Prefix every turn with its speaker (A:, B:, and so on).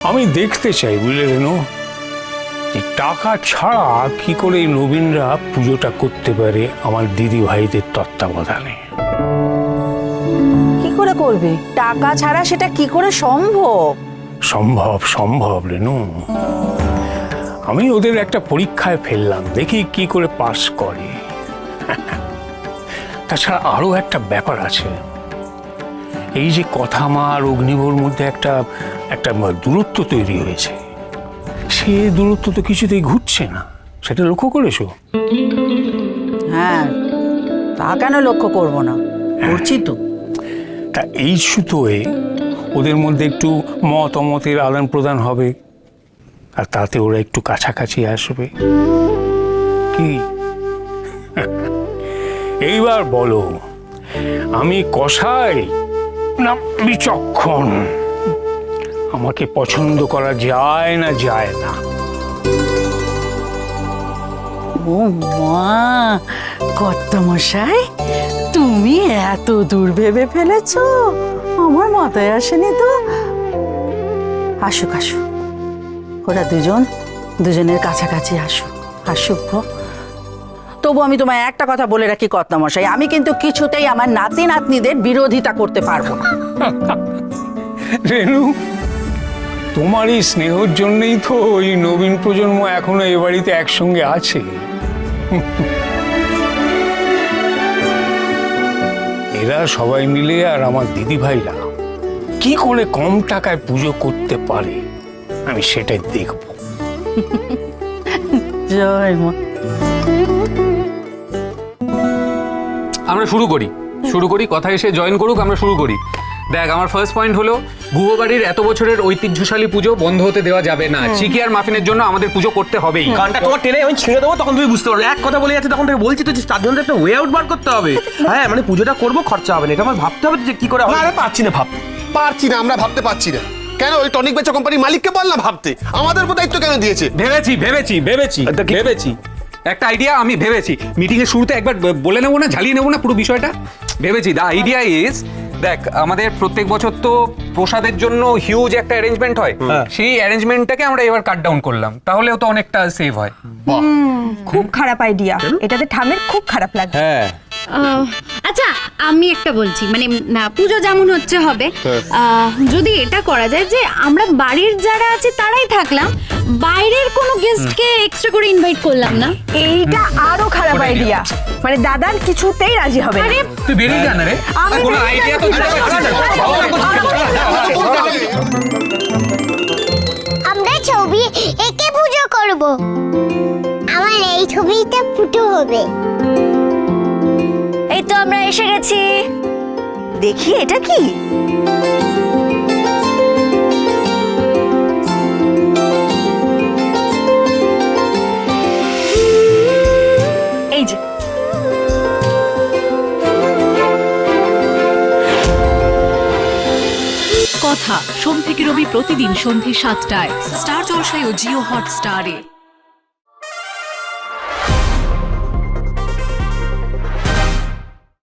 A: আমি দেখতে চাই বুঝলে রেনু? যে টাকা ছাড়া কি করে এই নবীনরা পুজোটা করতে পারে আমার দিদি ভাইদের তত্ত্বাবধানে?
B: কি করে করবে? টাকা ছাড়া সেটা কি করে সম্ভব?
A: সম্ভব সম্ভব রেনু। আমি ওদের একটা পরীক্ষায় ফেললাম দেখি কি করে পাস করে। তাছাড়া আরও একটা ব্যাপার আছে। এই যে কথা মা আর অগ্নিভোর মধ্যে একটা একটা দূরত্ব তৈরি হয়েছে সে দূরত্ব তো কিছুতেই ঘুরছে না সেটা লক্ষ্য করেছ?
B: হ্যাঁ তা কেন লক্ষ্য করব না? করছি তো।
A: তা এই সুতোয় ওদের মধ্যে একটু মত অমতের আদান প্রদান হবে আর তাতে ওরা একটু কাছাকাছি আসবে। কি? এইবার বলো আমি কষাই না, বিচক্ষণ। আমাকে পছন্দ করা যায় না যায় না।
B: ও মা, কর্তামশাই, তুমি এত দূর ভেবে ফেলেছ, আমার মাথায় আসেনি তো। আসুক আসুক, ওরা দুজন, দুজনের কাছাকাছি আসুক আসুক গো। তবু আমি তোমায় একটা কথা বলে রাখি কর্তামশাই। আমি কিন্তু কিছুতেই আমার নাতি নাতনিদের বিরোধিতা করতে পারব না।
A: রেনু তোমার এই স্নেহর জন্যই তো ওই নবীন প্রজন্ম এখনও এ বাড়িতে একসঙ্গে আছে। এরা সবাই মিলে আর আমার দিদি ভাইরা কি করে কম টাকায় পুজো করতে পারে আমি সেটাই দেখব।
B: জয় মা।
C: আমরা শুরু করি। শুরু করি কথা এসে জয়েন করুক আমরা শুরু করি। দেখ আমার ফার্স্ট পয়েন্ট হলো গুহবাড়ির এত বছরের ঐতিহ্যশালী পুজো বন্ধ হতে দেওয়া যাবে না। চিকি আর মাফিনের জন্য আমাদের পুজো করতে হবেই।
D: কানটা তোমার টেনে আমি ছিঁড়ে দেবো তখন তুমি বুঝতে পারবে। এক কথা বলে যাচ্ছে তখন থেকে বলছি তো যে তার জন্য একটা ওয়ে আউট বার করতে হবে। হ্যাঁ মানে পুজোটা করব খরচা হবে না। এটা আমার ভাবতে হবে যে কি করে হবে
E: আরে পারছি না ভাবতে। পারছি না আমরা ভাবতে পারছি না। কেন? ওই টনিক বেচা কোম্পানির মালিককে বল না ভাবতে। আমাদের উপর দায়িত্ব কেন দিয়েছে?
C: ভেবেছি ভেবেছি ভেবেছি
D: এটা
C: ভেবেছি। একটা আইডিয়া আমি ভেবেছি। মিটিং এর শুরুতে একবার বলে নেব না ঝালিয়ে নেব না পুরো বিষয়টা? ভেবেছি। দা আইডিয়া ইজ দেখ আমাদের প্রত্যেক বছর তো প্রসাদের জন্য হিউজ একটা অ্যারেঞ্জমেন্ট হয়। সেই অ্যারেঞ্জমেন্টটাকে আমরা এবার কাট ডাউন করলাম। তাহলেও তো অনেকটা সেভ হয়।
F: খুব খারাপ আইডিয়া এটাতে ঠামের খুব খারাপ লাগবে
C: হ্যাঁ।
G: আহ, আচ্ছা আমি একটা বলছি। মানে না পুজো যেমন হচ্ছে হবে। আহ, যদি এটা করা যায় যে আমরা বাড়ির যারা আছে তারাই থাকলাম বাইরের কোনো গেস্টকে এক্সট্রা করে ইনভাইট করলাম না।
F: এইটা আরও খারাপ. আইডিয়া মানে দাদার কিছুতেই রাজি হবে না।
G: আরে
C: তুই বেরিয়ে যা না রে।
F: আমি
C: কোনো আইডিয়া তো।
H: আমরা ছবি একে পুজো করব। আমার এই ছবিটা ফুটো হবে।
F: এই তো আমরা এসে গেছি। দেখি এটা কি?
I: কথা সোম থেকে রবি প্রতিদিন সন্ধে সাতটায়। স্টার জলসায় ও জিও হট স্টারে